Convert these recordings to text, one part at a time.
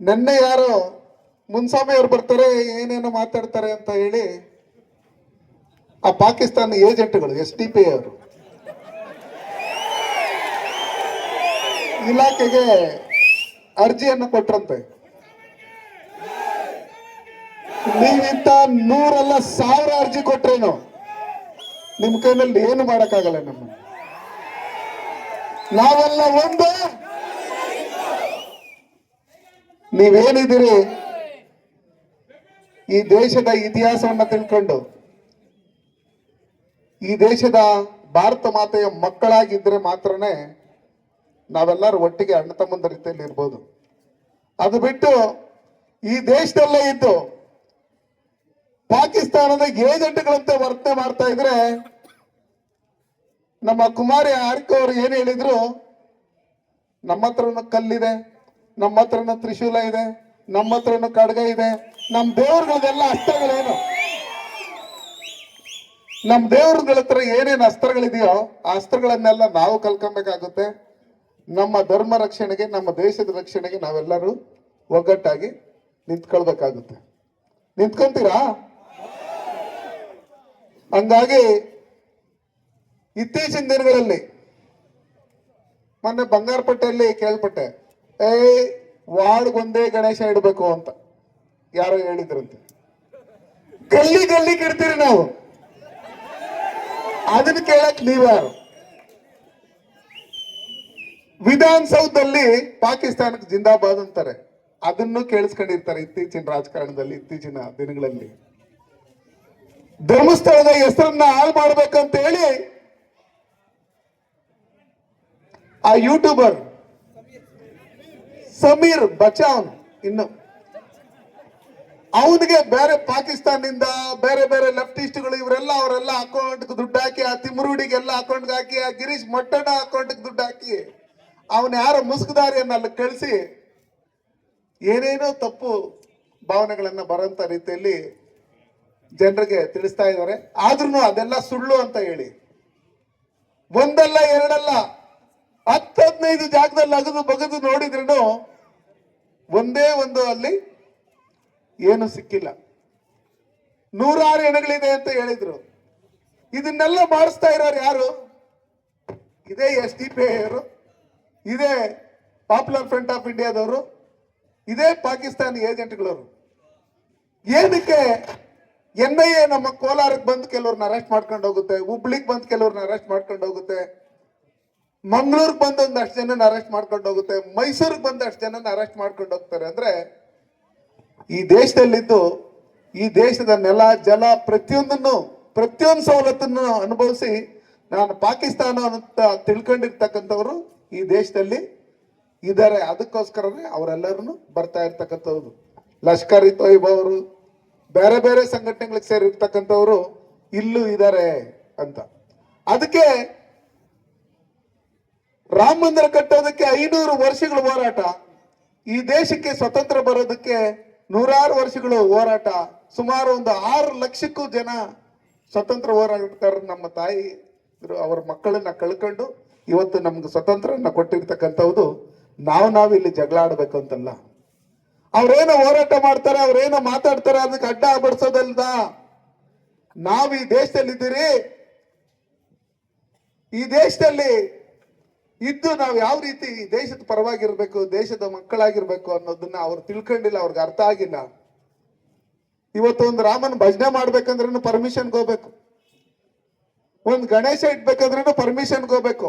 ನೆನ್ನೆ ಯಾರೋ ಅವ್ರು ಬರ್ತಾರೆ, ಏನೇನೋ ಮಾತಾಡ್ತಾರೆ ಅಂತ ಹೇಳಿ ಆ ಪಾಕಿಸ್ತಾನ ಏಜೆಂಟ್ಗಳು, ಎಸ್ ಡಿ ಪಿ ಅವರು ಇಲಾಖೆಗೆ ಅರ್ಜಿಯನ್ನು ಕೊಟ್ರಂತೆ. ನೀವಿಂತ ನೂರಲ್ಲ ಸಾವಿರ ಅರ್ಜಿ ಕೊಟ್ರೇನು? ನಿಮ್ ಕೈನಲ್ಲಿ ಏನು ಮಾಡಕ್ಕಾಗಲ್ಲ ನಮ್ಮ ನಾವೆಲ್ಲ ಒಂದು ನೀವೇನಿದ್ದೀರಿ? ಈ ದೇಶದ ಇತಿಹಾಸವನ್ನು ತಿಳ್ಕೊಂಡು, ಈ ದೇಶದ ಭಾರತ ಮಾತೆಯ ಮಕ್ಕಳಾಗಿದ್ದರೆ ಮಾತ್ರನೇ ನಾವೆಲ್ಲರೂ ಒಟ್ಟಿಗೆ ಅಣ್ಣ ತಮ್ಮಂದ ರೀತಿಯಲ್ಲಿ ಇರ್ಬೋದು. ಅದು ಬಿಟ್ಟು ಈ ದೇಶದಲ್ಲೇ ಇದ್ದು ಪಾಕಿಸ್ತಾನದ ಏಜೆಂಟ್ಗಳಂತೆ ವರ್ತನೆ ಮಾಡ್ತಾ ಇದ್ರೆ ನಮ್ಮ ಕುಮಾರಿ ಆರ್ಕ ಅವರು ಏನು ಹೇಳಿದ್ರು? ನಮ್ಮ ಹತ್ರನೂ ಕಲ್ಲಿದೆ. ನಮ್ಮ ಹತ್ರನೂ ತ್ರಿಶೂಲ ಇದೆ, ನಮ್ಮ ಹತ್ರನೂ ಖಡ್ಗ ಇದೆ ನಮ್ಮ ದೇವ್ರಗಳದೆಲ್ಲ ಅಸ್ತ್ರಗಳೇನು ನಮ್ಮ ದೇವ್ರಗಳ ಹತ್ರ ಏನೇನು ಅಸ್ತ್ರಗಳಿದೆಯೋ ಆ ಅಸ್ತ್ರಗಳನ್ನೆಲ್ಲ ನಾವು ಕಲ್ಕೊಬೇಕಾಗುತ್ತೆ ನಮ್ಮ ಧರ್ಮ ರಕ್ಷಣೆಗೆ, ನಮ್ಮ ದೇಶದ ರಕ್ಷಣೆಗೆ ನಾವೆಲ್ಲರೂ ಒಗ್ಗಟ್ಟಾಗಿ ನಿಂತ್ಕೊಳ್ಬೇಕಾಗುತ್ತೆ. ನಿಂತ್ಕೊಂತೀರಾ? ಹಂಗಾಗಿ ಇತ್ತೀಚಿನ ದಿನಗಳಲ್ಲಿ ಮೊನ್ನೆ ಬಂಗಾರಪಟ್ಟೆಯಲ್ಲಿ ಕೇಳ್ಪಟ್ಟೆ. ಏ ವಾರ್ಡ್ಗೊಂದೇ ಗಣೇಶ ಇಡಬೇಕು ಅಂತ ಯಾರೋ ಹೇಳಿದ್ರಂತೆ. ಗಲ್ಲಿ ಗಲ್ಲಿ ಕಿಡ್ತೀರಿ ನಾವು. ಅದನ್ನ ಕೇಳಕ್ ನೀವ್ಯಾರು ವಿಧಾನಸೌಧದಲ್ಲಿ ಪಾಕಿಸ್ತಾನಕ್ಕೆ ಜಿಂದಾಬಾದ್ ಅಂತಾರೆ. ಅದನ್ನು ಕೇಳಿಸ್ಕೊಂಡಿರ್ತಾರೆ ಇತ್ತೀಚಿನ ರಾಜಕಾರಣದಲ್ಲಿ, ಇತ್ತೀಚಿನ ದಿನಗಳಲ್ಲಿ. ಧರ್ಮಸ್ಥಳದ ಹೆಸರನ್ನ ಹಾಳು ಮಾಡ್ಬೇಕಂತ ಹೇಳಿ ಆ ಯೂಟ್ಯೂಬರ್ ಸಮೀರ್, ಬಚಾವ್, ಇನ್ನು. ಅವನಿಗೆ ಬೇರೆ ಪಾಕಿಸ್ತಾನದಿಂದ ಬೇರೆ ಬೇರೆ ಲೆಫ್ಟಿಸ್ಟ್ಗಳು ಇವರೆಲ್ಲ ಅವರೆಲ್ಲ ಅಕೌಂಟ್ ದುಡ್ಡು ಹಾಕಿ, ಆ ತಿಮ್ರುಡಿಗೆಲ್ಲ ಅಕೌಂಟ್ಗೆ ಹಾಕಿ, ಆ ಗಿರೀಶ್ ಮೊಟ್ಟಣ ಅಕೌಂಟ್ಗೆ ದುಡ್ಡು ಹಾಕಿ, ಅವನ ಯಾರೋ ಮುಸುಕುದಾರಿಯನ್ನ ಅಲ್ಲಿ ಕಳಿಸಿ, ಏನೇನೋ ತಪ್ಪು ಭಾವನೆಗಳನ್ನ ಬರೋಂಥ ರೀತಿಯಲ್ಲಿ ಜನರಿಗೆ ತಿಳಿಸ್ತಾ ಇದ್ದಾರೆ. ಆದ್ರೂ ಅದೆಲ್ಲ ಸುಳ್ಳು ಅಂತ ಹೇಳಿ. ಒಂದಲ್ಲ ಎರಡಲ್ಲ ಹತ್ತು ಹದಿನೈದು ಜಾಗದಲ್ಲಿ ಅಗದು ಬಗದು ನೋಡಿದ್ರು ಒಂದೇ ಒಂದು ಅಲ್ಲಿ ಏನು ಸಿಕ್ಕಿಲ್ಲ. ನೂರಾರು ಹೆಣಗಳಿದೆ ಅಂತ ಹೇಳಿದ್ರು. ಇದನ್ನೆಲ್ಲ ಮಾಡಿಸ್ತಾ ಇರೋರು ಯಾರು? ಇದೇ ಎಸ್ ಡಿ ಪಿ ಅವರು, ಇದೇ ಪಾಪ್ಯುಲರ್ ಫ್ರಂಟ್ ಆಫ್ ಇಂಡಿಯಾದವರು ಇದೇ ಪಾಕಿಸ್ತಾನಿ ಏಜೆಂಟ್ಗಳವರು. ಏನಕ್ಕೆ ಎನ್ ಐ ಎ ನಮ್ಮ ಕೋಲಾರಕ್ಕೆ ಬಂದು ಕೆಲವ್ರನ್ನ ಅರೆಸ್ಟ್ ಮಾಡ್ಕೊಂಡು ಹೋಗುತ್ತೆ, ಹುಬ್ಳಿಗೆ ಬಂದು ಕೆಲವ್ರನ್ನ ಅರೆಸ್ಟ್ ಮಾಡ್ಕೊಂಡು ಹೋಗುತ್ತೆ ಮಂಗಳೂರಿಗೆ ಬಂದೊಂದು ಒಂದಷ್ಟು ಜನನ ಅರೆಸ್ಟ್ ಮಾಡ್ಕೊಂಡು ಹೋಗುತ್ತೆ, ಮೈಸೂರಿಗೆ ಬಂದಷ್ಟು ಅಷ್ಟು ಜನನ ಅರೆಸ್ಟ್ ಮಾಡ್ಕೊಂಡು ಹೋಗ್ತಾರೆ ಅಂದ್ರೆ ಈ ದೇಶದಲ್ಲಿದ್ದು, ಈ ದೇಶದ ನೆಲ, ಜಲ ಪ್ರತಿಯೊಂದನ್ನು, ಪ್ರತಿಯೊಂದು ಸವಲತ್ತನ್ನು ಅನುಭವಿಸಿ ನಾನು ಪಾಕಿಸ್ತಾನ ಅಂತ ತಿಳ್ಕೊಂಡಿರ್ತಕ್ಕಂಥವ್ರು ಈ ದೇಶದಲ್ಲಿ ಇದ್ದಾರೆ. ಅದಕ್ಕೋಸ್ಕರನೇ ಅವರೆಲ್ಲರೂ ಬರ್ತಾ ಇರ್ತಕ್ಕಂಥವ್ರು. ಲಷ್ಕರ್ ಇ ತೊಯ್ಬಾ ಅವರು, ಬೇರೆ ಬೇರೆ ಸಂಘಟನೆಗಳಿಗೆ ಸೇರಿರ್ತಕ್ಕಂಥವ್ರು ಇಲ್ಲೂ ಇದ್ದಾರೆ ಅಂತ. ಅದಕ್ಕೆ ರಾಮ ಮಂದಿರ ಕಟ್ಟೋದಕ್ಕೆ ಐನೂರು ವರ್ಷಗಳ ಹೋರಾಟ. ಈ ದೇಶಕ್ಕೆ ಸ್ವತಂತ್ರ ಬರೋದಕ್ಕೆ ನೂರಾರು ವರ್ಷಗಳು ಹೋರಾಟ. ಸುಮಾರು ಒಂದು ಆರು ಲಕ್ಷಕ್ಕೂ ಜನ ಸ್ವತಂತ್ರ ಹೋರಾಟಗಾರರು ನಮ್ಮ ತಾಯಿ ಅವರ ಮಕ್ಕಳನ್ನ ಕಳ್ಕೊಂಡು ಇವತ್ತು ನಮ್ಗೆ ಸ್ವತಂತ್ರನ ಕೊಟ್ಟಿರ್ತಕ್ಕಂಥವ್ದು ನಾವು ನಾವು ಇಲ್ಲಿ ಜಗಳ ಆಡ್ಬೇಕು ಅಂತಲ್ಲ. ಅವ್ರೇನೋ ಹೋರಾಟ ಮಾಡ್ತಾರೆ, ಅವ್ರೇನೋ ಮಾತಾಡ್ತಾರೆ ಅದಕ್ಕೆ ಅಡ್ಡ ಬಡಿಸೋದಲ್ದ ನಾವು ಈ ದೇಶದಲ್ಲಿದ್ದೀರಿ. ಈ ದೇಶದಲ್ಲಿ ಇದ್ದು ನಾವು ಯಾವ ರೀತಿ ದೇಶದ ಪರವಾಗಿರ್ಬೇಕು, ದೇಶದ ಮಕ್ಕಳಾಗಿರ್ಬೇಕು ಅನ್ನೋದನ್ನ ಅವ್ರು ತಿಳ್ಕೊಂಡಿಲ್ಲ, ಅವ್ರಿಗೆ ಅರ್ಥ ಆಗಿಲ್ಲ. ಇವತ್ತು ಒಂದು ರಾಮನ್ ಭಜನೆ ಮಾಡ್ಬೇಕಂದ್ರೂ ಪರ್ಮಿಷನ್ ಹೋಗ್ಬೇಕು. ಒಂದು ಗಣೇಶ ಇಡ್ಬೇಕಂದ್ರೂ ಪರ್ಮಿಷನ್ ಹೋಗ್ಬೇಕು.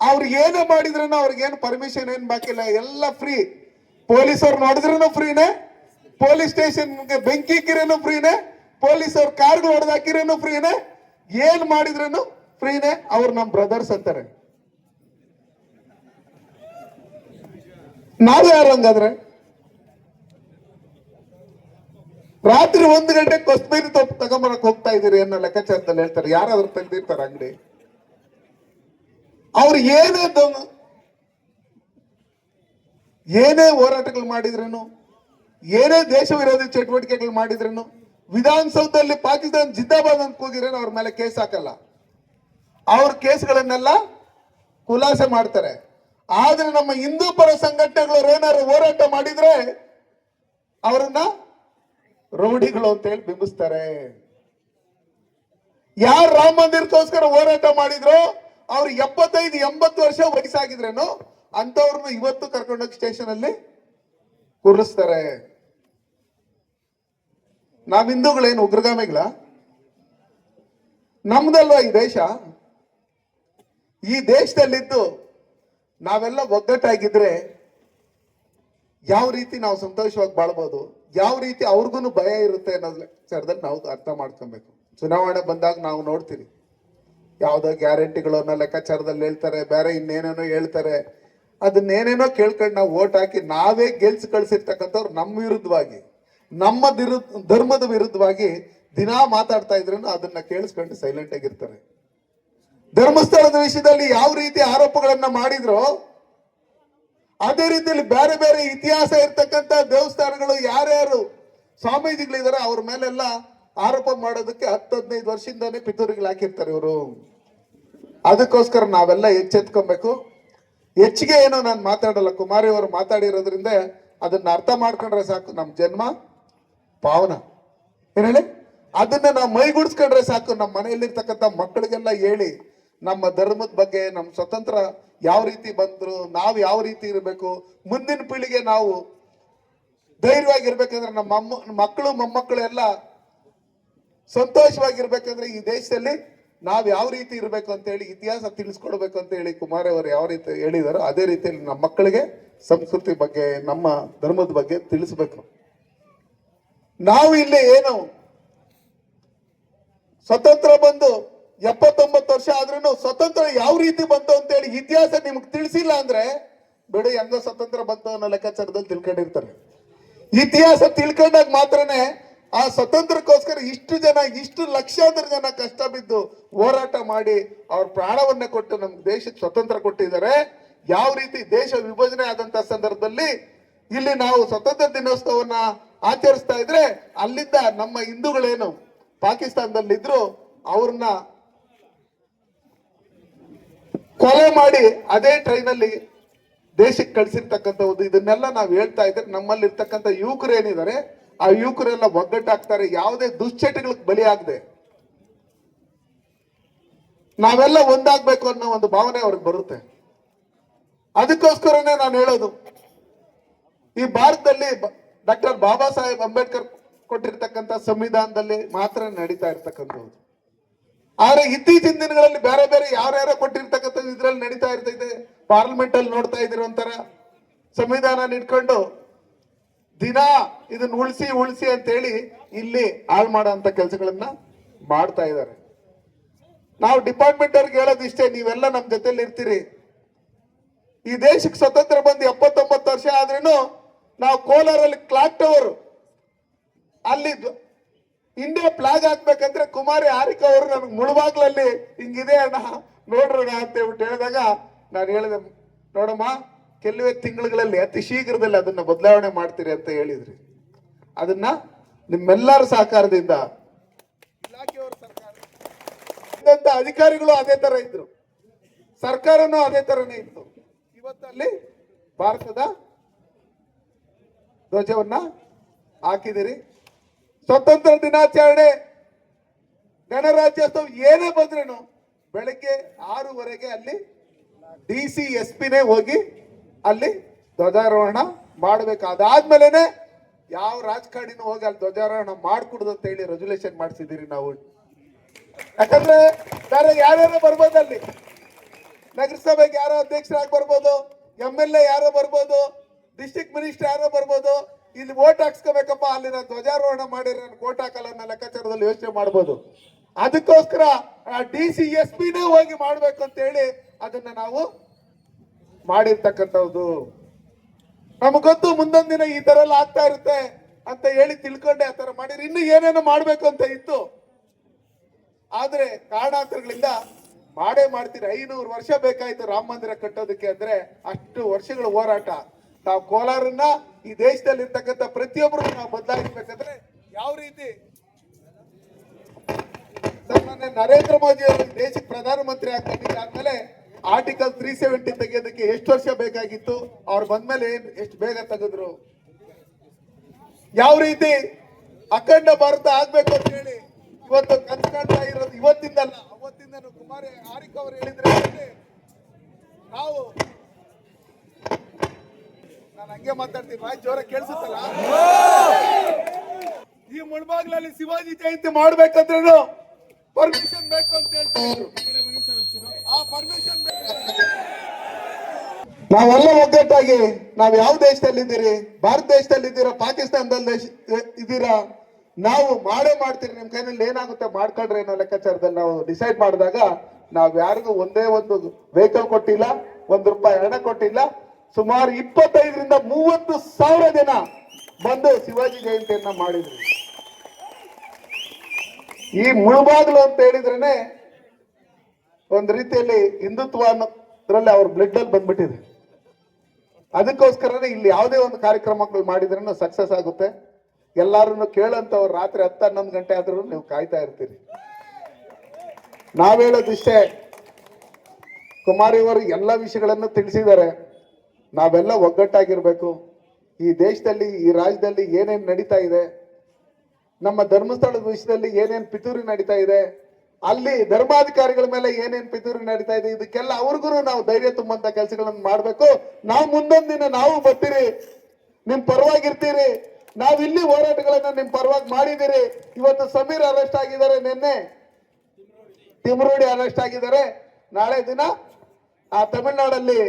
ಅವ್ರಿಗೆ ಏನೇ ಮಾಡಿದ್ರೂ ಅವ್ರಿಗೇನು ಪರ್ಮಿಷನ್ ಏನ್ ಬಾಕಿಲ್ಲ ಎಲ್ಲ ಫ್ರೀ ಪೊಲೀಸವ್ರು ನೋಡಿದ್ರು ಫ್ರೀನೇ ಪೊಲೀಸ್ ಸ್ಟೇಷನ್ಗೆ ಬೆಂಕಿ ಇಕ್ಕಿರೇನು ಫ್ರೀನೇ ಪೊಲೀಸವ್ರ ಕಾರ್ಗಳು ಹೊಡೆದಾಕಿರೇನು ಫ್ರೀನೇ ಏನ್ ಮಾಡಿದ್ರೂ ಫ್ರೀನೇ ಅವ್ರು ನಮ್ಮ ಬ್ರದರ್ಸ್ ಅಂತಾರೆ. ನಾವು ಯಾರು ಹಂಗಾದ್ರೆ? ರಾತ್ರಿ ಒಂದು ಗಂಟೆ ಕೊಸ್ಬೇರಿ ತಪ್ಪು ತಗೊಂಬರಕ್ ಹೋಗ್ತಾ ಇದೀರಿ ಅನ್ನೋ ಲೆಕ್ಕಾಚಾರದಲ್ಲಿ ಹೇಳ್ತಾರೆ. ಯಾರಾದ್ರೂ ತೆಗೆದಿರ್ತಾರೆ ಅಂಗಡಿ. ಅವ್ರು ಏನೇ ಏನೇ ಹೋರಾಟಗಳು ಮಾಡಿದ್ರೇನು, ಏನೇ ದೇಶ ವಿರೋಧಿ ಚಟುವಟಿಕೆಗಳು ಮಾಡಿದ್ರೇನು, ವಿಧಾನಸೌಧದಲ್ಲಿ ಪಾಕಿಸ್ತಾನ ಜಿದ್ದಾಬಾದ್ ಅಂತ ಕೂಗಿರೇನು ಅವ್ರ ಮೇಲೆ ಕೇಸ್ ಹಾಕಲ್ಲ. ಅವ್ರ ಕೇಸ್ಗಳನ್ನೆಲ್ಲ ಖುಲಾಸೆ ಮಾಡ್ತಾರೆ. ಆದ್ರೆ ನಮ್ಮ ಹಿಂದೂ ಪರ ಸಂಘಟನೆಗಳು ಏನಾದ್ರು ಹೋರಾಟ ಮಾಡಿದ್ರೆ ಅವರನ್ನ ರೌಡಿಗಳು ಅಂತ ಹೇಳಿ ಬಿಂಬಿಸ್ತಾರೆ. ಯಾರು ರಾಮ ಮಂದಿರಕ್ಕೋಸ್ಕರ ಹೋರಾಟ ಮಾಡಿದ್ರು ಅವ್ರು ಎಪ್ಪತ್ತೈದು, ಎಂಬತ್ತು ವರ್ಷ ವಯಸ್ಸಾಗಿದ್ರೇನು ಅಂತವ್ರನ್ನ ಇವತ್ತು ಕರ್ಕೊಂಡೋಗಿ ಸ್ಟೇಷನ್ ಅಲ್ಲಿ ಕೂರಿಸ್ತಾರೆ. ನಾವ್ ಹಿಂದೂಗಳೇನು ಉಗ್ರಗಾಮಿಗಳ? ನಮ್ದಲ್ವಾ ಈ ದೇಶ? ಈ ದೇಶದಲ್ಲಿದ್ದು ನಾವೆಲ್ಲ ಒಗ್ಗಟ್ಟಾಗಿದ್ರೆ ಯಾವ ರೀತಿ ನಾವು ಸಂತೋಷವಾಗಿ ಬಾಳ್ಬೋದು, ಯಾವ ರೀತಿ ಅವ್ರಿಗೂ ಭಯ ಇರುತ್ತೆ ಅನ್ನೋದ್ ವಿಚಾರದಲ್ಲಿ ನಾವು ಅರ್ಥ ಮಾಡ್ಕೊಬೇಕು. ಚುನಾವಣೆ ಬಂದಾಗ ನಾವು ನೋಡ್ತೀವಿ ಯಾವುದೋ ಗ್ಯಾರಂಟಿಗಳನ್ನ ಲೆಕ್ಕಾಚಾರದಲ್ಲಿ ಹೇಳ್ತಾರೆ, ಬೇರೆ ಇನ್ನೇನೇನೋ ಹೇಳ್ತಾರೆ. ಅದನ್ನೇನೇನೋ ಕೇಳ್ಕೊಂಡು ನಾವು ಓಟ್ ಹಾಕಿ ನಾವೇ ಗೆಲ್ಸಿ ಕಳ್ಸಿರ್ತಕ್ಕಂಥವ್ರು ನಮ್ಮ ವಿರುದ್ಧವಾಗಿ, ನಮ್ಮ ಧರ್ಮದ ವಿರುದ್ಧವಾಗಿ ದಿನಾ ಮಾತಾಡ್ತಾ ಇದ್ರೂ ಅದನ್ನ ಕೇಳಿಸ್ಕೊಂಡು ಸೈಲೆಂಟ್ ಆಗಿರ್ತಾರೆ. ಧರ್ಮಸ್ಥಳದ ವಿಷಯದಲ್ಲಿ ಯಾವ ರೀತಿ ಆರೋಪಗಳನ್ನ ಮಾಡಿದ್ರು, ಅದೇ ರೀತಿಯಲ್ಲಿ ಬೇರೆ ಬೇರೆ ಇತಿಹಾಸ ಇರ್ತಕ್ಕಂಥ ದೇವಸ್ಥಾನಗಳು ಯಾರ್ಯಾರು ಸ್ವಾಮೀಜಿಗಳಿದಾರೆ ಅವ್ರ ಮೇಲೆಲ್ಲ ಆರೋಪ ಮಾಡೋದಕ್ಕೆ ಹತ್ತು ಹದಿನೈದು ವರ್ಷದಿಂದಾನೇ ಪಿತೂರಿಗಳು ಹಾಕಿರ್ತಾರೆ ಇವರು. ಅದಕ್ಕೋಸ್ಕರ ನಾವೆಲ್ಲ ಎಚ್ಚೆತ್ಕೊಬೇಕು. ಹೆಚ್ಚಿಗೆ ಏನೋ ನಾನು ಮಾತಾಡಲ್ಲ, ಕುಮಾರಿ ಅವರು ಮಾತಾಡಿರೋದ್ರಿಂದ ಅದನ್ನ ಅರ್ಥ ಮಾಡ್ಕೊಂಡ್ರೆ ಸಾಕು ನಮ್ಮ ಜನ್ಮ, ಪಾವನ. ಏನ್ ಹೇಳಿ? ಅದನ್ನ ನಾವು ಮೈಗೂಡಿಸ್ಕೊಂಡ್ರೆ ಸಾಕು ನಮ್ಮ ಮನೆಯಲ್ಲಿರ್ತಕ್ಕಂಥ ಮಕ್ಕಳಿಗೆಲ್ಲ ಹೇಳಿ. ನಮ್ಮ ಧರ್ಮದ ಬಗ್ಗೆ ನಮ್ಮ ಸ್ವತಂತ್ರ ಯಾವ ರೀತಿ ಬಂದ್ರು, ನಾವು ಯಾವ ರೀತಿ ಇರಬೇಕು, ಮುಂದಿನ ಪೀಳಿಗೆ ನಾವು ಧೈರ್ಯವಾಗಿರ್ಬೇಕಂದ್ರೆ ನಮ್ಮ ಮಕ್ಕಳು, ಮೊಮ್ಮಕ್ಕಳು ಎಲ್ಲ ಸಂತೋಷವಾಗಿರ್ಬೇಕಂದ್ರೆ ಈ ದೇಶದಲ್ಲಿ ನಾವು ಯಾವ ರೀತಿ ಇರಬೇಕು ಅಂತ ಹೇಳಿ ಇತಿಹಾಸ ತಿಳಿಸ್ಕೊಡ್ಬೇಕು ಅಂತ ಹೇಳಿ ಕುಮಾರ್ ಅವರು ಯಾವ ರೀತಿ ಹೇಳಿದಾರೋ ಅದೇ ರೀತಿಯಲ್ಲಿ ನಮ್ಮ ಮಕ್ಕಳಿಗೆ ಸಂಸ್ಕೃತಿ ಬಗ್ಗೆ, ನಮ್ಮ ಧರ್ಮದ ಬಗ್ಗೆ ತಿಳಿಸ್ಬೇಕು. ನಾವು ಇಲ್ಲಿ ಏನು ಸ್ವತಂತ್ರ ಬಂದು ಎಪ್ಪತ್ತೊಂಬತ್ತು ವರ್ಷ ಆದ್ರೂ ಸ್ವತಂತ್ರ ಯಾವ ರೀತಿ ಬಂತು ಅಂತ ಹೇಳಿ ಇತಿಹಾಸ ನಿಮ್ಗೆ ತಿಳಿಸಿಲ್ಲ ಅಂದ್ರೆ ಬಿಡು, ಹೆಂಗ ಸ್ವತಂತ್ರ ಬಂತು ಅನ್ನೋ ಲೆಕ್ಕಾಚಾರದಲ್ಲಿ ತಿಳ್ಕೊಂಡಿರ್ತಾರೆ. ಇತಿಹಾಸ ತಿಳ್ಕೊಂಡಾಗ ಮಾತ್ರನೇ ಆ ಸ್ವತಂತ್ರಕ್ಕೋಸ್ಕರ ಇಷ್ಟು ಜನ, ಇಷ್ಟು ಲಕ್ಷಾಂತರ ಜನ ಕಷ್ಟ ಬಿದ್ದು ಹೋರಾಟ ಮಾಡಿ ಅವ್ರ ಪ್ರಾಣವನ್ನ ಕೊಟ್ಟು ನಮ್ಗೆ ದೇಶಕ್ಕೆ ಸ್ವತಂತ್ರ ಕೊಟ್ಟಿದ್ದಾರೆ. ಯಾವ ರೀತಿ ದೇಶ ವಿಭಜನೆ ಆದಂತ ಸಂದರ್ಭದಲ್ಲಿ ಇಲ್ಲಿ ನಾವು ಸ್ವತಂತ್ರ ದಿನೋತ್ಸವವನ್ನ ಆಚರಿಸ್ತಾ ಇದ್ರೆ ಅಲ್ಲಿದ್ದ ನಮ್ಮ ಹಿಂದೂಗಳೇನು ಪಾಕಿಸ್ತಾನದಲ್ಲಿದ್ರು ಅವ್ರನ್ನ ಕೊಲೆ ಮಾಡಿ ಅದೇ ಟ್ರೈನಲ್ಲಿ ದೇಶಕ್ಕೆ ಕಳಿಸಿರ್ತಕ್ಕಂಥದ್ದು ಇದನ್ನೆಲ್ಲ ನಾವು ಹೇಳ್ತಾ ಇದ್ರೆ ನಮ್ಮಲ್ಲಿ ಇರ್ತಕ್ಕಂಥ ಯುವಕರು ಏನಿದ್ದಾರೆ, ಆ ಯುವಕರೆಲ್ಲ ಒಗ್ಗಟ್ಟಾಗ್ತಾರೆ, ಯಾವುದೇ ದುಶ್ಚಟಗಳಿಗೆ ಬಲಿಯಾಗದೆ ನಾವೆಲ್ಲ ಒಂದಾಗ್ಬೇಕು ಅನ್ನೋ ಒಂದು ಭಾವನೆ ಅವ್ರಿಗೆ ಬರುತ್ತೆ. ಅದಕ್ಕೋಸ್ಕರನೇ ನಾನು ಹೇಳೋದು, ಈ ಭಾರತದಲ್ಲಿ ಡಾಕ್ಟರ್ ಬಾಬಾ ಸಾಹೇಬ್ ಅಂಬೇಡ್ಕರ್ ಕೊಟ್ಟಿರ್ತಕ್ಕಂಥ ಸಂವಿಧಾನದಲ್ಲಿ ಮಾತ್ರ ನಡೀತಾ ಇರ್ತಕ್ಕಂಥದ್ದು. ಆದ್ರೆ ಇತ್ತೀಚಿನ ದಿನಗಳಲ್ಲಿ ಬೇರೆ ಬೇರೆ ಯಾರ್ಯಾರೋ ಕೊಟ್ಟಿರ್ತಕ್ಕಂಥ ಇದ್ರಲ್ಲಿ ನಡೀತಾ ಇರ್ತೈತೆ ಪಾರ್ಲಿಮೆಂಟ್ ಅಲ್ಲಿ ನೋಡ್ತಾ ಇದ್ರು ಒಂಥರ ಸಂವಿಧಾನ ಇಟ್ಕೊಂಡು ದಿನ ಇದನ್ನ ಉಳಿಸಿ ಉಳಿಸಿ ಅಂತ ಹೇಳಿ ಇಲ್ಲಿ ಹಾಳು ಮಾಡೋ ಅಂತ ಕೆಲಸಗಳನ್ನ ಮಾಡ್ತಾ ಇದ್ದಾರೆ. ನಾವು ಡಿಪಾರ್ಟ್ಮೆಂಟ್ ಅವ್ರಿಗೆ ಹೇಳೋದು ಇಷ್ಟೇ, ನೀವೆಲ್ಲ ನಮ್ಮ ಜೊತೆಲಿ ಇರ್ತೀರಿ. ಈ ದೇಶಕ್ಕೆ ಸ್ವತಂತ್ರ ಬಂದು ಎಪ್ಪತ್ತೊಂಬತ್ತು ವರ್ಷ ಆದ್ರೂ ನಾವು ಕೋಲಾರಲ್ಲಿ ಕ್ಲಾಕ್ ಟವರ್, ಅಲ್ಲಿ ಇಂಡಿಯಾ ಫ್ಲಾಗ್ ಹಾಕ್ಬೇಕಂದ್ರೆ ಕುಮಾರಿ ಹಾರಿಕಾ ಅವರು ನನಗೆ ಮುಳುಬಾಗ್ಲಲ್ಲಿ ಹಿಂಗಿದೆ ಅಣ್ಣ. ನೋಡ್ರಣ ಅಂತ ಹೇಳ್ಬಿಟ್ಟು ಹೇಳಿದಾಗ ನಾನು ಹೇಳಿದೆ, ನೋಡಮ್ಮ, ಕೆಲವೇ ತಿಂಗಳುಗಳಲ್ಲಿ ಅತಿ ಶೀಘ್ರದಲ್ಲಿ ಅದನ್ನ ಬದಲಾವಣೆ ಮಾಡ್ತೀರಿ ಅಂತ ಹೇಳಿದ್ರಿ. ಅದನ್ನ ನಿಮ್ಮೆಲ್ಲರ ಸಹಕಾರದಿಂದ ಇಲಾಖೆಯವರ ಸರ್ಕಾರ ಅಧಿಕಾರಿಗಳು ಅದೇ ತರ ಇದ್ರು. ಸರ್ಕಾರನೂ ಅದೇ ತರನೇ ಇತ್ತು. ಇವತ್ತಲ್ಲಿ ಭಾರತದ ಧ್ವಜವನ್ನ ಹಾಕಿದಿರಿ. ಸ್ವತಂತ್ರ ದಿನಾಚರಣೆ. ಗಣರಾಜ್ಯೋತ್ಸವ ಏನೇ ಬಂದ್ರೂ ಬೆಳಗ್ಗೆ ಆರೂವರೆಗೆ ಅಲ್ಲಿ ಡಿ ಸಿ, ಎಸ್ ಪಿನೇ ಹೋಗಿ ಅಲ್ಲಿ ಧ್ವಜಾರೋಹಣ ಮಾಡಬೇಕು ಅದಾದ್ಮೇಲೆನೆ ಯಾವ ರಾಜಕಾರಣಿನೂ ಹೋಗಿ ಅಲ್ಲಿ ಧ್ವಜಾರೋಹಣ ಮಾಡ್ಕೊಡುದು ಅಂತ ಹೇಳಿ ರೆಜುಲೇಷನ್ ಮಾಡಿಸಿದಿರಿ ನಾವು. ಯಾಕಂದ್ರೆ ಬೇರೆ ಯಾರ್ಯಾರು ಬರ್ಬೋದು ಅಲ್ಲಿ? ನಗರಸಭೆಗೆ ಯಾರೋ ಅಧ್ಯಕ್ಷರಾಗಿ ಬರ್ಬೋದು ಎಂ ಎಲ್ ಎ ಯಾರೋ ಬರ್ಬೋದು ಡಿಸ್ಟ್ರಿಕ್ಟ್ ಮಿನಿಸ್ಟರ್ ಯಾರೋ ಬರ್ಬೋದು ಇಲ್ಲಿ ವೋಟ್ ಹಾಕ್ಸ್ಕೋಬೇಕಪ್ಪ ಅಲ್ಲಿ ನಾನು ಧ್ವಜಾರೋಹಣ ಮಾಡಿದ್ರೆ ನಾನು ವೋಟ್ ಹಾಕಲ್ಲ ಅನ್ನೋ ಲೆಕ್ಕಾಚಾರದಲ್ಲಿ ಯೋಚನೆ ಮಾಡ್ಬೋದು. ಅದಕ್ಕೋಸ್ಕರ ಡಿ ಸಿ ಎಸ್ ಪಿನೇ ಹೋಗಿ ಮಾಡ್ಬೇಕು ಅಂತ ಹೇಳಿ ಅದನ್ನ ನಾವು ಮಾಡಿರ್ತಕ್ಕಂಥದ್ದು. ನಮಗ್ ಗೊತ್ತು, ಮುಂದೊಂದ್ ದಿನ ಈ ತರ ಎಲ್ಲ ಆಗ್ತಾ ಇರುತ್ತೆ ಅಂತ ಹೇಳಿ ತಿಳ್ಕೊಂಡೆ ಆ ತರ ಮಾಡಿರಿ ಇನ್ನು ಏನೇನೋ ಮಾಡ್ಬೇಕು ಅಂತ ಇತ್ತು. ಆದ್ರೆ ಕಾರಣಾಂತರಗಳಿಂದ ಮಾಡೇ ಮಾಡ್ತೀರಿ, ಐನೂರು ವರ್ಷ ಬೇಕಾಯ್ತು ರಾಮ ಮಂದಿರ ಕಟ್ಟೋದಕ್ಕೆ ಅಂದ್ರೆ ಅಷ್ಟು ವರ್ಷಗಳ ಹೋರಾಟ. ನಾವು ಕೋಲಾರನ್ನ ಈ ದೇಶದಲ್ಲಿ ಇರ್ತಕ್ಕಂಥ ಪ್ರತಿಯೊಬ್ಬರು ನಾವು ಬದಲಾಯಿಸ್ಬೇಕಂದ್ರೆ ಯಾವ ರೀತಿ? ನರೇಂದ್ರ ಮೋದಿ ಅವರು ದೇಶಕ್ಕೆ ಪ್ರಧಾನಮಂತ್ರಿ ಆಗ್ತಿದ್ದ ಆದ್ಮೇಲೆ ಆರ್ಟಿಕಲ್ ತ್ರೀ ಸೆವೆಂಟಿ ತೆಗೆಯೋದಕ್ಕೆ ಎಷ್ಟು ವರ್ಷ ಬೇಕಾಗಿತ್ತು? ಅವ್ರು ಬಂದ್ಮೇಲೆ ಏನ್ ಎಷ್ಟು ಬೇಗ ತೆಗೆದ್ರು? ಯಾವ ರೀತಿ? ಅಖಂಡ ಭಾರತ ಆಗ್ಬೇಕು ಅಂತ ಹೇಳಿ ಇವತ್ತು ಕನ್ಸು ಕಾಣ್ತಾ ಇರೋದು ಇವತ್ತಿಂದಲ್ಲ ಅವತ್ತಿಂದ ಕುಮಾರ ಆರಿಕ್ ಅವರು ಹೇಳಿದ್ರೆ ನಾವು ಹಂಗೆ ಮಾತಾಡ್ತೀನಿ. ಬಾಯ್, ಜೋರ ಕೇಳಿಸುತ್ತಲ್ಲ? ಈ ಮುಳ್ಬಾಗ್ಲಲ್ಲಿ ಶಿವಾಜಿ ಜಯಂತಿ ಮಾಡ್ಬೇಕಂದ್ರೂ ಪರ್ಮಿಷನ್ ಬೇಕು ಅಂತ ಹೇಳ್ತಾರೆ ನಾವೆಲ್ಲ ಒಗ್ಗಟ್ಟಾಗಿ ನಾವ್ ಯಾವ ದೇಶದಲ್ಲಿ ಇದ್ದೀರಿ ಭಾರತ ದೇಶದಲ್ಲಿ ಇದ್ದೀರಾ ಪಾಕಿಸ್ತಾನದಲ್ಲಿ ಇದ್ದೀರಾ? ನಾವು ಮಾಡೇ ಮಾಡ್ತೀರಿ. ನಿಮ್ ಕೈನಲ್ಲಿ ಏನಾಗುತ್ತೆ ಮಾಡ್ಕೊಂಡ್ರೆ ಅನ್ನೋ ಲೆಕ್ಕಾಚಾರದಲ್ಲಿ ನಾವು ಡಿಸೈಡ್ ಮಾಡಿದಾಗ ನಾವ್ ಯಾರಿಗೂ ಒಂದೇ ಒಂದು ವೆಹಿಕಲ್ ಕೊಟ್ಟಿಲ್ಲ, ಒಂದ್ ರೂಪಾಯಿ ಹಣ ಕೊಟ್ಟಿಲ್ಲ ಸುಮಾರು ಇಪ್ಪತ್ತೈದರಿಂದ ಮೂವತ್ತು ಸಾವಿರ ಜನ ಬಂದು ಶಿವಾಜಿ ಜಯಂತಿಯನ್ನ ಮಾಡಿದ್ರು. ಈ ಮುಳುಬಾಗ್ಲು ಅಂತ ಹೇಳಿದ್ರೇನೆ ಒಂದ್ ರೀತಿಯಲ್ಲಿ ಹಿಂದುತ್ವ ಅನ್ನೋದ್ರಲ್ಲಿ ಅವ್ರ ಬ್ಲಡ್ ಅಲ್ಲಿ ಬಂದ್ಬಿಟ್ಟಿದೆ. ಅದಕ್ಕೋಸ್ಕರನೇ ಇಲ್ಲಿ ಯಾವುದೇ ಒಂದು ಕಾರ್ಯಕ್ರಮಗಳು ಮಾಡಿದ್ರೂ ಸಕ್ಸಸ್ ಆಗುತ್ತೆ. ಎಲ್ಲಾರನ್ನು ಕೇಳಂತವ್ರು ರಾತ್ರಿ ಹತ್ತು ಹನ್ನೊಂದು ಗಂಟೆ ಆದ್ರೂ ನೀವು ಕಾಯ್ತಾ ಇರ್ತೀರಿ. ನಾವ್ ಹೇಳೋದಿಷ್ಟೇ, ಕುಮಾರಿ ಅವರು ಎಲ್ಲ ವಿಷಯಗಳನ್ನು ತಿಳಿಸಿದ್ದಾರೆ. ನಾವೆಲ್ಲ ಒಗ್ಗಟ್ಟಾಗಿರ್ಬೇಕು. ಈ ದೇಶದಲ್ಲಿ, ಈ ರಾಜ್ಯದಲ್ಲಿ ಏನೇನು ನಡೀತಾ ಇದೆ, ನಮ್ಮ ಧರ್ಮಸ್ಥಳದ ವಿಷಯದಲ್ಲಿ ಏನೇನು ಪಿತೂರಿ ನಡೀತಾ ಇದೆ, ಅಲ್ಲಿ ಧರ್ಮಾಧಿಕಾರಿಗಳ ಮೇಲೆ ಏನೇನ್ ಪಿತೂರಿ ನಡೀತಾ ಇದೆ, ಇದಕ್ಕೆಲ್ಲ ಅವ್ರಿಗೂ ನಾವು ಧೈರ್ಯ ತುಂಬಂತ ಕೆಲಸಗಳನ್ನು ಮಾಡಬೇಕು. ನಾವು ಮುಂದೊಂದು ದಿನ ನಾವು ಬರ್ತೀರಿ, ನಿಮ್ ಪರವಾಗಿರ್ತೀರಿ, ನಾವ್ ಇಲ್ಲಿ ಹೋರಾಟಗಳನ್ನ ನಿಮ್ ಪರವಾಗಿ ಮಾಡಿದಿರಿ ಇವತ್ತು ಸಮೀರ್ ಅರೆಸ್ಟ್ ಆಗಿದ್ದಾರೆ ನಿನ್ನೆ. ತಿಮರೋಡಿ ಅರೆಸ್ಟ್ ಆಗಿದ್ದಾರೆ. ನಾಳೆ ದಿನ ಆ ತಮಿಳ್ನಾಡಲ್ಲಿ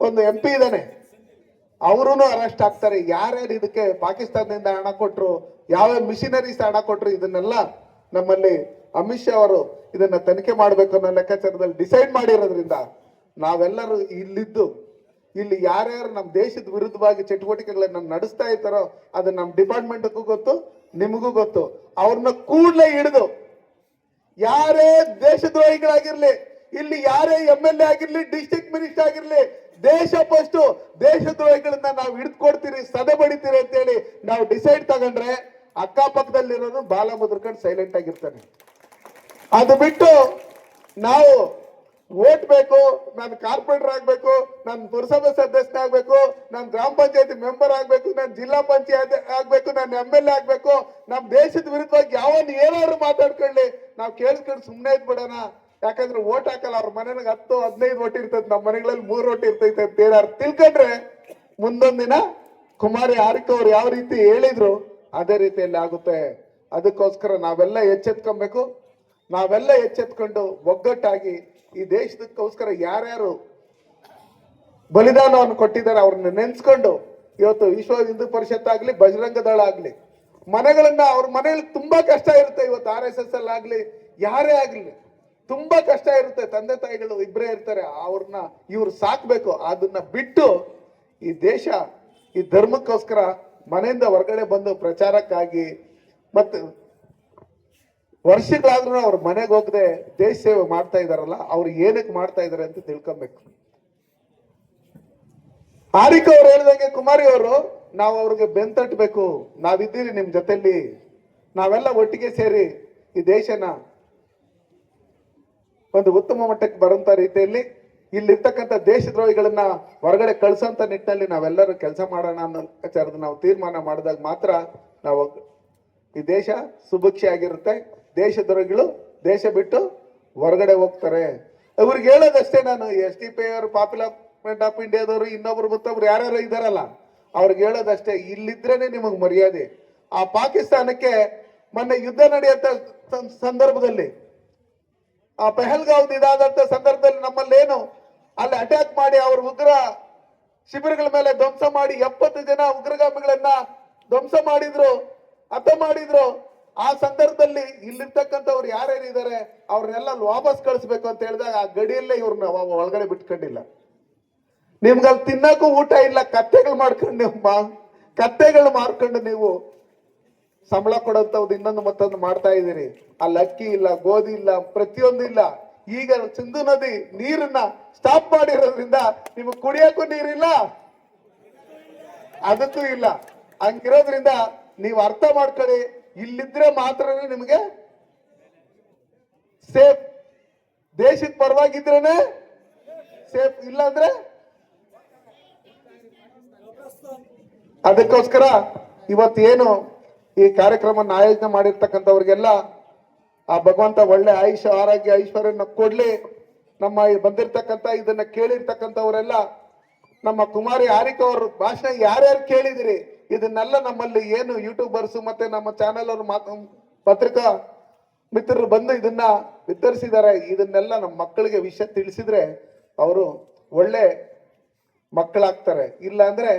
ಒಂದು ಎಂ ಪಿ ಇದ್ದಾನೆ. ಅವರೂ ಅರೆಸ್ಟ್ ಆಗ್ತಾರೆ. ಯಾರ್ಯಾರು ಇದಕ್ಕೆ ಪಾಕಿಸ್ತಾನದಿಂದ ಹಣ ಕೊಟ್ರು, ಯಾವ ಮಿಷಿನರೀಸ್ ಹಣ ಕೊಟ್ರು, ಇದನ್ನೆಲ್ಲ ನಮ್ಮಲ್ಲಿ ಅಮಿತ್ ಶಾ ಅವರು ಇದನ್ನ ತನಿಖೆ ಮಾಡಬೇಕು ಅನ್ನೋ ಲೆಕ್ಕಾಚಾರದಲ್ಲಿ ಡಿಸೈಡ್ ಮಾಡಿರೋದ್ರಿಂದ ನಾವೆಲ್ಲರೂ ಇಲ್ಲಿದ್ದು, ಇಲ್ಲಿ ಯಾರ್ಯಾರು ನಮ್ಮ ದೇಶದ ವಿರುದ್ಧವಾಗಿ ಚಟುವಟಿಕೆಗಳನ್ನ ನಡೆಸ್ತಾ ಇರ್ತಾರೋ ಅದು ನಮ್ಮ ಡಿಪಾರ್ಟ್ಮೆಂಟ್ಗೂ ಗೊತ್ತು, ನಿಮಗೂ ಗೊತ್ತು. ಅವ್ರನ್ನ ಕೂಡಲೇ ಹಿಡಿದು ಯಾರೇ ದೇಶದ್ರೋಹಿಗಳಾಗಿರ್ಲಿ, ಇಲ್ಲಿ ಯಾರೇ ಎಂ ಎಲ್ ಎ ಆಗಿರ್ಲಿ ಡಿಸ್ಟಿಕ್ ಮಿನಿಸ್ಟರ್ ಆಗಿರ್ಲಿ ದೇಶ ಫಸ್ಟ್ ದೇಶದ್ರೋಹಿಗಳನ್ನ ನಾವು ಹಿಡಿದು ಕೊಡ್ತೀರಿ ಸದೆ ಬಡಿತೀರಿ ಅಂತೇಳಿ ನಾವು ಡಿಸೈಡ್ ತಗೊಂಡ್ರೆ ಅಕ್ಕಪಕ್ಕದಲ್ಲಿರೋದು ಬಾಲ ಮುದ್ರಕಂಡ್ ಸೈಲೆಂಟ್ ಆಗಿರ್ತಾನೆ ಅದು ಬಿಟ್ಟು ನಾವು ಓಟ್ ಬೇಕು, ನಾನು ಕಾರ್ಪೊರೇಟರ್ ಆಗ್ಬೇಕು, ನಾನು ಪುರಸಭೆ ಸದಸ್ಯ ಆಗ್ಬೇಕು, ನಾನು ಗ್ರಾಮ ಪಂಚಾಯತಿ ಮೆಂಬರ್ ಆಗ್ಬೇಕು, ನಾನು ಜಿಲ್ಲಾ ಪಂಚಾಯತ್ ಆಗ್ಬೇಕು, ನಾನು ಎಂ ಎಲ್ ಎ ಆಗ್ಬೇಕು, ನಮ್ಮ ದೇಶದ ವಿರುದ್ಧವಾಗಿ ಯಾವನ್ ಏನಾದ್ರು ಮಾತಾಡ್ಕೊಳ್ಳಿ, ನಾವು ಕೇಳಿಸ್ಕೊಂಡು ಸುಮ್ಮನೆ ಇದ್ಬಿಡೋಣ. ಯಾಕಂದ್ರೆ ಓಟ್ ಹಾಕಲ್ಲ, ಅವ್ರ ಮನೆಗೆ ಹತ್ತು, ಹದಿನೈದು ಓಟ್ ಇರ್ತೈತೆ ನಮ್ಮ ಮನೆಗಳಲ್ಲಿ ಮೂರ್ ಓಟ್ ಇರ್ತೈತೆ ಅಂತ ಏನಾರು ತಿಳ್ಕೊಂಡ್ರೆ ಮುಂದೊಂದ್ ದಿನ ಕುಮಾರಿ ಆರಿಕ ಅವ್ರು ಯಾವ ರೀತಿ ಹೇಳಿದ್ರು, ಅದೇ ರೀತಿಯಲ್ಲಿ ಆಗುತ್ತೆ. ಅದಕ್ಕೋಸ್ಕರ ನಾವೆಲ್ಲ ಎಚ್ಚೆತ್ಕೊಬೇಕು. ನಾವೆಲ್ಲ ಎಚ್ಚೆತ್ಕೊಂಡು ಒಗ್ಗಟ್ಟಾಗಿ ಈ ದೇಶದಕ್ಕೋಸ್ಕರ ಯಾರ್ಯಾರು ಬಲಿದಾನವನ್ನು ಕೊಟ್ಟಿದ್ದಾರೆ ಅವ್ರನ್ನ ನೆನ್ಸ್ಕೊಂಡು ಇವತ್ತು ವಿಶ್ವ ಹಿಂದೂ ಪರಿಷತ್ ಆಗ್ಲಿ, ಬಜರಂಗ ದಳ ಆಗ್ಲಿ, ಮನೆಗಳನ್ನ ಅವ್ರ ಮನೆಯಲ್ಲಿ ತುಂಬಾ ಕಷ್ಟ ಇರುತ್ತೆ ಇವತ್ತು ಆರ್ ಎಸ್ ಎಸ್ ಅಲ್ಲಿ ಆಗ್ಲಿ, ಯಾರೇ ಆಗ್ಲಿ. ತುಂಬಾ ಕಷ್ಟ ಇರುತ್ತೆ. ತಂದೆ ತಾಯಿಗಳು ಇಬ್ಬರೇ ಇರ್ತಾರೆ. ಅವ್ರನ್ನ ಇವ್ರು ಸಾಕ್ಬೇಕು. ಅದನ್ನ ಬಿಟ್ಟು ಈ ದೇಶ ಈ ಧರ್ಮಕ್ಕೋಸ್ಕರ ಮನೆಯಿಂದ ಹೊರಗಡೆ ಬಂದು ಪ್ರಚಾರಕ್ಕಾಗಿ ಮತ್ತು ವರ್ಷಗಳಾದ್ರೂ ಅವ್ರ ಮನೆಗೆ ಹೋಗದೆ ದೇಶ ಸೇವೆ ಮಾಡ್ತಾ ಇದಾರಲ್ಲ ಅವ್ರು ಏನಕ್ಕೆ ಮಾಡ್ತಾ ಇದಾರೆ ಅಂತ ತಿಳ್ಕೊಬೇಕು. ಆರಿಕ ಅವ್ರು ಹೇಳಿದಂಗೆ ಕುಮಾರಿ ಅವರು, ನಾವು ಅವ್ರಿಗೆ ಬೆಂತಟ್ಬೇಕು ನಾವಿದ್ದೀರಿ ನಿಮ್ ಜೊತೆಲಿ. ನಾವೆಲ್ಲ ಒಟ್ಟಿಗೆ ಸೇರಿ ಈ ದೇಶನ ಒಂದು ಉತ್ತಮ ಮಟ್ಟಕ್ಕೆ ಬರುವಂತ ರೀತಿಯಲ್ಲಿ ಇಲ್ಲಿರ್ತಕ್ಕಂಥ ದೇಶದ್ರೋಹಿಗಳನ್ನ ಹೊರಗಡೆ ಕಳ್ಸೋಂತ ನಿಟ್ಟಿನಲ್ಲಿ ನಾವೆಲ್ಲರೂ ಕೆಲಸ ಮಾಡೋಣ ಅನ್ನೋ ವಿಚಾರದ ನಾವು ತೀರ್ಮಾನ ಮಾಡಿದಾಗ ಮಾತ್ರ ನಾವು ಈ ದೇಶ ಸುಭಿಕ್ಷೆ ಆಗಿರುತ್ತೆ. ದೇಶದ್ರೋಹಿಗಳು ದೇಶ ಬಿಟ್ಟು ಹೊರಗಡೆ ಹೋಗ್ತಾರೆ. ಅವ್ರಿಗೆ ಹೇಳೋದಷ್ಟೇ ನಾನು, ಎಸ್ ಡಿ ಪಿ ಅವರು ಪಾಪ್ಯುಲರ್ಮೆಂಟ್ ಆಫ್ ಇಂಡಿಯಾದವರು ಇನ್ನೊಬ್ರು ಮತ್ತೊಬ್ರು ಯಾರ್ಯಾರು ಇದಾರಲ್ಲ ಅವ್ರಿಗೆ ಹೇಳೋದಷ್ಟೇ. ಇಲ್ಲಿದ್ರೇನೆ ನಿಮಗೆ ಮರ್ಯಾದೆ. ಆ ಪಾಕಿಸ್ತಾನಕ್ಕೆ ಮೊನ್ನೆ ಯುದ್ಧ ನಡೆಯುತ್ತ ಸಂದರ್ಭದಲ್ಲಿ ಆ ಪೆಹಲ್ಗಾವ್ ಇದಾದಂತ ಸಂದರ್ಭದಲ್ಲಿ ನಮ್ಮಲ್ಲೇನು? ಅಲ್ಲಿ ಅಟ್ಯಾಕ್ ಮಾಡಿ ಅವ್ರ ಉಗ್ರ ಶಿಬಿರಗಳ ಮೇಲೆ ಧ್ವಂಸ ಮಾಡಿ ಎಪ್ಪತ್ತು ಜನ ಉಗ್ರಗಾಮಿಗಳನ್ನ ಧ್ವಂಸ ಮಾಡಿದ್ರು ಹತ ಮಾಡಿದ್ರು. ಆ ಸಂದರ್ಭದಲ್ಲಿ ಇಲ್ಲಿರ್ತಕ್ಕಂಥವ್ರು ಯಾರ್ಯಾರು ಇದ್ದಾರೆ ಅವ್ರನ್ನೆಲ್ಲ ವಾಪಸ್ ಕಳಿಸ್ಬೇಕು ಅಂತ ಹೇಳಿದಾಗ ಆ ಗಡಿಯಲ್ಲೇ ಇವ್ರನ್ನ ಒಳಗಡೆ ಬಿಟ್ಕೊಂಡಿಲ್ಲ. ನಿಮ್ಗಲ್ಲಿ ತಿನ್ನಕ್ಕೂ ಊಟ ಇಲ್ಲ, ಕತ್ತೆಗಳು ಮಾಡ್ಕೊಂಡು ಕತ್ತೆಗಳು ಮಾರ್ಕೊಂಡು ನೀವು ಸಂಬಳ ಕೊಡೋಂಥದ್ದು ಇನ್ನೊಂದು ಮತ್ತೊಂದು ಮಾಡ್ತಾ ಇದ್ದೀರಿ. ಅಲ್ಲಿ ಅಕ್ಕಿ ಇಲ್ಲ, ಗೋಧಿ ಇಲ್ಲ, ಪ್ರತಿಯೊಂದು ಇಲ್ಲ. ಈಗ ಸಿಂಧು ನದಿ ನೀರನ್ನ ಸ್ಟಾಪ್ ಮಾಡಿರೋದ್ರಿಂದ ನಿಮಗೆ ಕುಡಿಯಕ್ಕೂ ನೀರಿಲ್ಲ. ಅದಕ್ಕೂ ಇಲ್ಲ. ಹಂಗಿರೋದ್ರಿಂದ ನೀವು ಅರ್ಥ ಮಾಡ್ಕೊಳ್ಳಿ. ಇಲ್ಲಿದ್ರೆ ಮಾತ್ರನೇ ನಿಮಗೆ ಸೇಫ್ ದೇಶದ ಪರವಾಗಿದ್ರೇನೆ ಸೇಫ್ ಇಲ್ಲಾಂದ್ರೆ ಅದಕ್ಕೋಸ್ಕರ ಇವತ್ತೇನು ಈ ಕಾರ್ಯಕ್ರಮ ಆಯೋಜನೆ ಮಾಡಿರ್ತಕ್ಕಂಥವ್ರಿಗೆಲ್ಲ ಆ ಭಗವಂತ ಒಳ್ಳೆ ಆಯುಷ, ಆರೋಗ್ಯ, ಐಶ್ವರ್ಯನ ಕೊಡ್ಲಿ. ನಮ್ಮ ಬಂದಿರ್ತಕ್ಕಂಥ, ಇದನ್ನ ಕೇಳಿರ್ತಕ್ಕಂಥವರೆಲ್ಲ ನಮ್ಮ ಕುಮಾರಿ ಆರಿಕ ಅವ್ರ ಭಾಷಣ ಯಾರ್ಯಾರು ಕೇಳಿದಿರಿ? ಇದನ್ನೆಲ್ಲ ನಮ್ಮಲ್ಲಿ ಏನು ಯೂಟ್ಯೂಬರ್ಸ್ ಮತ್ತೆ ನಮ್ಮ ಚಾನೆಲ್ ಅವ್ರ ಮಾತು, ಪತ್ರಿಕಾ ಮಿತ್ರರು ಬಂದು ಇದನ್ನ ವಿತರಿಸಿದ್ದಾರೆ. ಇದನ್ನೆಲ್ಲ ನಮ್ಮ ಮಕ್ಕಳಿಗೆ ವಿಷಯ ತಿಳಿಸಿದ್ರೆ ಅವರು ಒಳ್ಳೆ ಮಕ್ಕಳಾಗ್ತಾರೆ. ಇಲ್ಲ ಅಂದ್ರೆ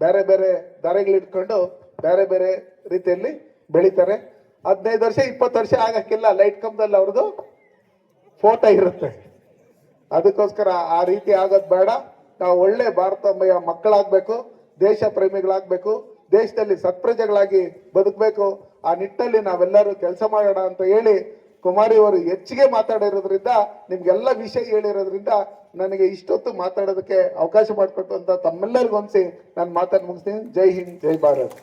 ಬೇರೆ ಬೇರೆ ದಾರಿಗಳಿಟ್ಕೊಂಡು ಬೇರೆ ಬೇರೆ ರೀತಿಯಲ್ಲಿ ಬೆಳಿತಾರೆ. ಹದಿನೈದು ವರ್ಷ, ಇಪ್ಪತ್ತು ವರ್ಷ ಆಗಕ್ಕಿಲ್ಲ. ಲೈಟ್ ಕಂಬದಲ್ಲಿ ಅವ್ರದ್ದು ಫೋಟೋ ಇರುತ್ತೆ. ಅದಕ್ಕೋಸ್ಕರ ಆ ರೀತಿ ಆಗೋದು ಬೇಡ. ನಾವು ಒಳ್ಳೆ ಭಾರತಮಯ ಮಕ್ಕಳಾಗ್ಬೇಕು, ದೇಶ ಪ್ರೇಮಿಗಳಾಗ್ಬೇಕು, ದೇಶದಲ್ಲಿ ಸತ್ಪ್ರಜೆಗಳಾಗಿ ಬದುಕಬೇಕು. ಆ ನಿಟ್ಟಲ್ಲಿ ನಾವೆಲ್ಲರೂ ಕೆಲಸ ಮಾಡೋಣ ಅಂತ ಹೇಳಿ ಕುಮಾರಿ ಅವರು ಹೆಚ್ಚಿಗೆ ಮಾತಾಡಿರೋದ್ರಿಂದ, ನಿಮ್ಗೆಲ್ಲ ವಿಷಯ ಹೇಳಿರೋದ್ರಿಂದ ನನಗೆ ಇಷ್ಟೊತ್ತು ಮಾತಾಡೋದಕ್ಕೆ ಅವಕಾಶ ಮಾಡಿಕೊಟ್ಟು ಅಂತ ತಮ್ಮೆಲ್ಲರಿಗೂ ಅನ್ಸಿ ನಾನು ಮಾತಾಡಿ ಮುಗಿಸ್ತೀನಿ. ಜೈ ಹಿಂದ್, ಜೈ ಭಾರತ್.